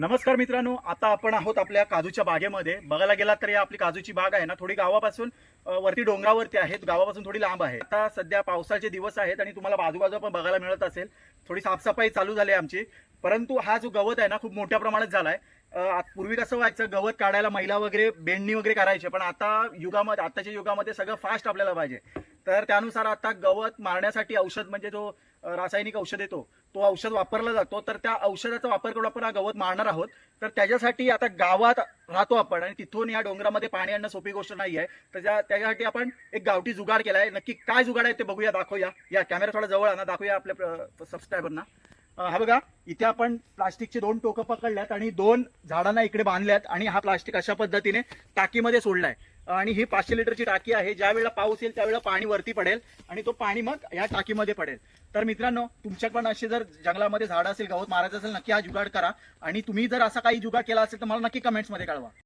नमस्कार मित्रांनो आता आपण आहोत आपल्या काजूच्या बागेमध्ये. बघायला गेला तर या आपली काजूची बाग आहे ना थोडी गावापासून वरती डोंगरावरती आहेत. गावापासून थोडी लांब आहे. आता सध्या पावसाचे दिवस आहेत आणि तुम्हाला बाजूबाजू पण बघायला मिळत असेल. थोडी साफसफाई चालू झाली आहे आमची. परंतु हा जो गवत आहे ना खूप मोठ्या प्रमाणात झालाय. पूर्वी कसं व्हायचं गवत काढायला महिला वगैरे बेंडणी वगैरे करायचे. पण आता युगामध्ये आताच्या युगामध्ये सगळं फास्ट आपल्याला पाहिजे. तर त्यानुसार आता गवत मारण्यासाठी औषध म्हणजे जो रासायनिक औषध येतो तो औषध वापरला जातो. तर त्या औषधाचा वापर करून आपण हा गवत मारणार आहोत. तर त्याच्यासाठी आता गावात राहतो आपण आणि तिथून या डोंगरामध्ये पाणी आणणं सोपी गोष्ट नाही आहे. तर त्याच्यासाठी आपण एक गावठी जुगाड केला आहे नक्की काय जुगाड आहे ते बघूया दाखवूया. या कॅमेरा थोडा जवळ आणा दाखवूया आपल्या सबस्क्रायबरना. हा बघा इथे आपण प्लास्टिकचे दोन टोकं पकडल्यात आणि दोन झाडांना इकडे बांधल्यात आणि हा प्लास्टिक अशा पद्धतीने टाकीमध्ये सोडलाय. आणि ही पाचशे लिटरची टाकी आहे ज्या वेळेला पाऊस येईल त्यावेळेला पाणी वरती पडेल आणि तो पाणी मग या टाकीमध्ये पडेल. तर मित्रांनो तुमच्या पण असे जर जंगलामध्ये झाड असेल गवत मारायचं असेल नक्की हा जुगाड करा. आणि तुम्ही जर असा काही जुगाड केला असेल तर मला नक्की कमेंट्समध्ये कळवा.